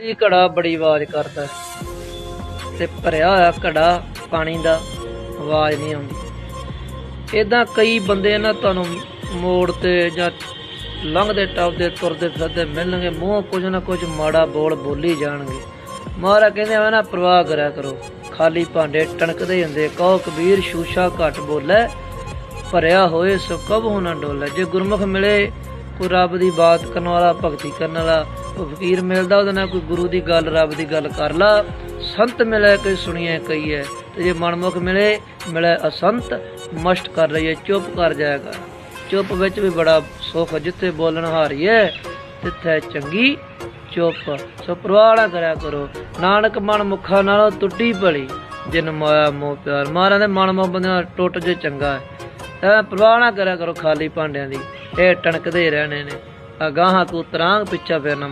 ਇਹ ਘੜਾ ਬੜੀ ਆਵਾਜ਼ ਕਰਦਾ ਤੇ ਭਰਿਆ ਹੋਇਆ ਘੜਾ ਪਾਣੀ ਦਾ ਆਵਾਜ਼ ਨਹੀਂ ਆਉਂਦੀ। ਇਦਾਂ ਕਈ ਬੰਦੇ ਨਾ ਤੁਹਾਨੂੰ ਮੋੜ ਤੇ ਜਾਂ ਲੰਘਦੇ ਟੱਪਦੇ, ਤੁਰਦੇ ਫਿਰਦੇ ਮਿਲਣਗੇ, ਮੂੰਹ ਕੁਝ ਨਾ ਕੁਝ ਮਾੜਾ ਬੋਲ ਬੋਲੀ ਜਾਣਗੇ। ਮਹਾਰਾ ਕਹਿੰਦੇ ਆ ਨਾ ਪ੍ਰਵਾਹ ਕਰਿਆ ਕਰੋ। ਖਾਲੀ ਭਾਂਡੇ ਟਣਕਦੇ ਹੁੰਦੇ ਕਹੋ, ਕਬੀਰ, ਸ਼ੂਸ਼ਾ ਘਟ ਬੋਲੇ, ਭਰਿਆ ਹੋਏ ਸੋ ਕਬਹੁ ਨਾ ਡੋਲੇ। ਜੇ ਗੁਰਮੁਖ ਮਿਲੇ ਕੋਈ ਰੱਬ ਦੀ ਬਾਤ ਕਰਨ ਵਾਲਾ, ਭਗਤੀ ਕਰਨ ਵਾਲਾ, ਕੋਈ ਫਕੀਰ ਮਿਲਦਾ ਉਹਦੇ ਨਾਲ, ਕੋਈ ਗੁਰੂ ਦੀ ਗੱਲ, ਰੱਬ ਦੀ ਗੱਲ ਕਰ ਲਾ। ਸੰਤ ਮਿਲੇ, ਕੋਈ ਸੁਣੀਏ, ਕਹੀਏ। ਤੇ ਜੇ ਮਨਮੁਖ ਮਿਲੇ ਮਿਲੇ ਅਸੰਤ, ਮਸ਼ਟ ਕਰ ਰਹੀ ਹੈ ਚੁੱਪ ਕਰ ਜਾਏਗਾ ਚੁੱਪ ਵਿੱਚ ਵੀ ਬੜਾ ਸੁੱਖ ਜਿੱਥੇ ਬੋਲਣ ਹੈ, ਤਿੱਥੇ ਚੰਗੀ ਚੁੱਪ। ਸੋ ਪ੍ਰਵਾਹ ਕਰਿਆ ਕਰੋ। ਨਾਨਕ ਮਨ ਮੁਖਾ ਨਾਲੋਂ ਟੁੱਟੀ ਭਲੀ। ਜਿਨ ਮਾਇਆ ਮੋਹ ਪਿਆਰ। ਮਾਰਾਂ ਦੇ ਮਨ ਮੋਹ ਬੰਦੇ ਨਾਲ ਟੁੱਟ ਜੇ ਚੰਗਾ ਹੈ। ਪ੍ਰਵਾਹ ਨਾ ਕਰਿਆ ਕਰੋ ਖਾਲੀ ਭਾਂਡਿਆਂ ਦੀ। ਇਹ ਟਣਕਦੇ ਰਹਿਣੇ ਨੇ। ਅਗਾਹਾਂ ਤੂੰ ਤਰਾਂਗ ਪਿੱਛਾ ਫੇਰਨਾ